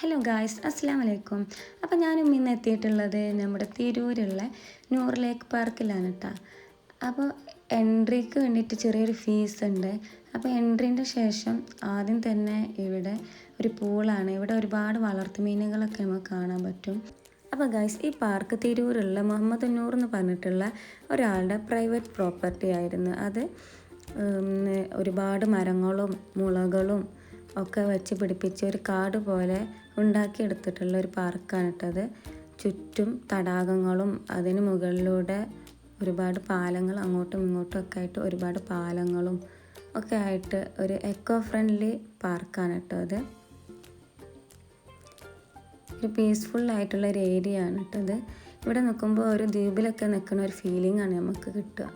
Hello guys അസ്സാം വലൈക്കും അപ്പോൾ ഞാനും ഇന്ന് എത്തിയിട്ടുള്ളത് നമ്മുടെ തിരൂരുള്ള നൂർ ലേക്ക് പാർക്കിലാണ് കേട്ടോ അപ്പോൾ എൻട്രിക്ക് വേണ്ടിയിട്ട് ചെറിയൊരു ഫീസ് ഉണ്ട്. അപ്പോൾ എൻട്രീന്റെ ശേഷം ആദ്യം തന്നെ ഇവിടെ ഒരു പൂളാണ്. ഇവിടെ ഒരുപാട് വളർത്തു മീനുകളൊക്കെ നമുക്ക് കാണാൻ പറ്റും. അപ്പോൾ ഗൈസ് ഈ പാർക്ക് തിരൂരുള്ള മുഹമ്മദ് നൂർ എന്ന് പറഞ്ഞിട്ടുള്ള ഒരാളുടെ പ്രൈവറ്റ് പ്രോപ്പർട്ടി ആയിരുന്നു. അത് ഒരുപാട് മരങ്ങളും മുളകളും ഒക്കെ വെച്ച് പിടിപ്പിച്ച് ഒരു കാട് പോലെ ഉണ്ടാക്കിയെടുത്തിട്ടുള്ള ഒരു പാർക്കാണ് കേട്ടത് ചുറ്റും തടാകങ്ങളും അതിന് മുകളിലൂടെ ഒരുപാട് പാലങ്ങൾ അങ്ങോട്ടും ഇങ്ങോട്ടും ഒക്കെ ആയിട്ട് ഒരുപാട് പാലങ്ങളും ഒക്കെ ആയിട്ട് ഒരു എക്കോ ഫ്രണ്ട്ലി പാർക്കാണ് കേട്ടോ അത്. ഒരു പീസ്ഫുൾ ആയിട്ടുള്ള ഒരു ഏരിയ ആണ് കേട്ടത് ഇവിടെ നിൽക്കുമ്പോൾ ഒരു ദ്വീപിലൊക്കെ നിൽക്കുന്ന ഒരു ഫീലിംഗ് ആണ് നമുക്ക് കിട്ടുക.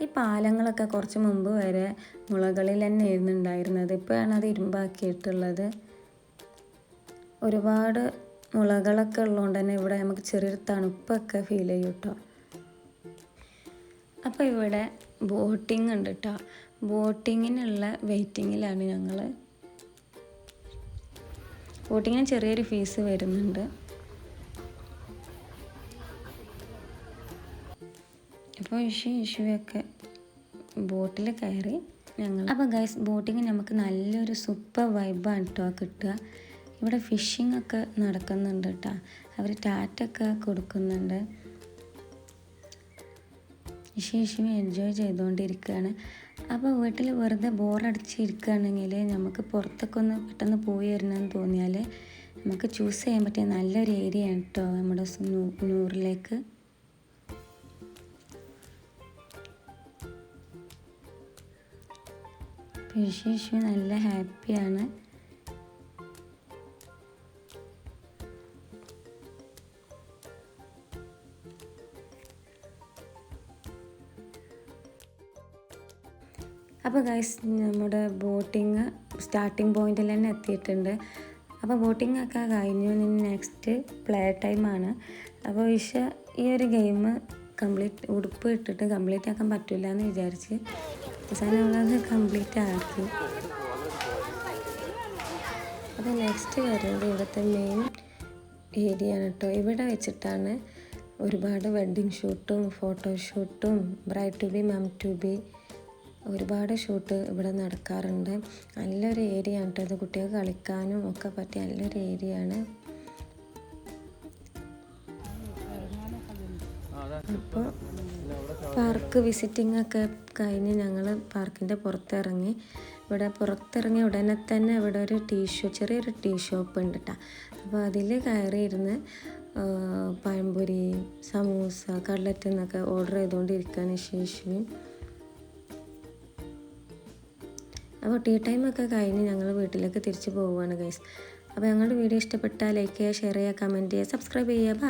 ഈ പാലങ്ങളൊക്കെ കുറച്ച് മുമ്പ് വരെ മുളകളിൽ തന്നെ ആയിരുന്നു ഉണ്ടായിരുന്നത്. ഇപ്പോഴാണ് അത് ഇരുമ്പാക്കിയിട്ടുള്ളത്. ഒരുപാട് മുളകളൊക്കെ ഉള്ളതുകൊണ്ട് തന്നെ ഇവിടെ നമുക്ക് ചെറിയൊരു തണുപ്പൊക്കെ ഫീൽ ചെയ്യും കേട്ടോ. അപ്പോൾ ഇവിടെ ബോട്ടിംഗ് ഉണ്ട് കേട്ടോ. ബോട്ടിങ്ങിനുള്ള വെയിറ്റിങ്ങിലാണ് ഞങ്ങൾ ബോട്ടിങ്ങിന് ചെറിയൊരു ഫീസ് വരുന്നുണ്ട്. അപ്പോൾ ഇഷ്യൂ ഇഷ്യൂയൊക്കെ ബോട്ടിൽ കയറി ഞങ്ങൾ അപ്പോൾ ഗൈസ് ബോട്ടിങ് നമുക്ക് നല്ലൊരു സൂപ്പർ വൈബാണ് കേട്ടോ കിട്ടുക. ഇവിടെ ഫിഷിംഗ് ഒക്കെ നടക്കുന്നുണ്ട് കേട്ടോ അവർ ടാറ്റൊക്കെ കൊടുക്കുന്നുണ്ട്. ഇഷ്യൂ എൻജോയ് ചെയ്തുകൊണ്ടിരിക്കുകയാണ് അപ്പോൾ വീട്ടിൽ വെറുതെ ബോറടിച്ചിരിക്കുകയാണെങ്കിൽ നമുക്ക് പുറത്തൊക്കെ ഒന്ന് പെട്ടെന്ന് പോയി വരണമെന്ന് തോന്നിയാൽ നമുക്ക് ചൂസ് ചെയ്യാൻ പറ്റിയ നല്ലൊരു ഏരിയ ആണ് കേട്ടോ നമ്മുടെ നൂറിലേക്ക്. വിശേഷു നല്ല ഹാപ്പിയാണ്. അപ്പോൾ ഗൈസ് നമ്മുടെ ബോട്ടിങ് സ്റ്റാർട്ടിങ് പോയിന്റിൽ തന്നെ എത്തിയിട്ടുണ്ട്. അപ്പോൾ ബോട്ടിംഗ് ഒക്കെ കഴിഞ്ഞു. നെക്സ്റ്റ് പ്ലേ ടൈമാണ് അപ്പോൾ ഇഷ ഈ ഒരു ഗെയിം കംപ്ലീറ്റ് ഉടുപ്പ് ഇട്ടിട്ട് കംപ്ലീറ്റ് ആക്കാൻ പറ്റില്ല എന്ന് വിചാരിച്ച്. അവസാനം അവളത് കംപ്ലീറ്റ് ആക്കി. അപ്പോൾ നെക്സ്റ്റ് വരുന്നത് ഇവിടുത്തെ മെയിൻ ഏരിയ ആണ് കേട്ടോ ഇവിടെ വെച്ചിട്ടാണ് ഒരുപാട് വെഡ്ഡിങ് ഷൂട്ടും ഫോട്ടോഷൂട്ടും bride to be mom to be ഒരുപാട് ഷൂട്ട് ഇവിടെ നടക്കാറുണ്ട്. നല്ലൊരു ഏരിയ ആണ് കേട്ടോ ഇത്. കുട്ടികൾക്ക് കളിക്കാനും ഒക്കെ പറ്റിയ നല്ലൊരു ഏരിയ ആണ്. അപ്പോൾ പാർക്ക് വിസിറ്റിംഗ് ഒക്കെ കഴിഞ്ഞ് ഞങ്ങൾ പാർക്കിന്റെ പുറത്തിറങ്ങി. ഇവിടെ പുറത്തിറങ്ങി ഉടനെ തന്നെ ഇവിടെ ഒരു ടീ ഷോ ചെറിയൊരു ടീ ഷോപ്പ് ഉണ്ട് കേട്ടോ. അപ്പോൾ അതിൽ കയറിയിരുന്ന് പഴംപൊരി സമൂസ കട്ലറ്റ് എന്നൊക്കെ ഓർഡർ ചെയ്തുകൊണ്ടിരിക്കുകയാണ് ശേഷം അപ്പോൾ ടീ ടൈമൊക്കെ കഴിഞ്ഞ് ഞങ്ങൾ വീട്ടിലേക്ക് തിരിച്ചു പോവുകയാണ് ഗൈസ് അപ്പോൾ ഞങ്ങളുടെ വീഡിയോ ഇഷ്ടപ്പെട്ടാൽ ലൈക്ക് ചെയ്യുക ഷെയർ ചെയ്യുക കമന്റ് ചെയ്യുക സബ്സ്ക്രൈബ് ചെയ്യുക.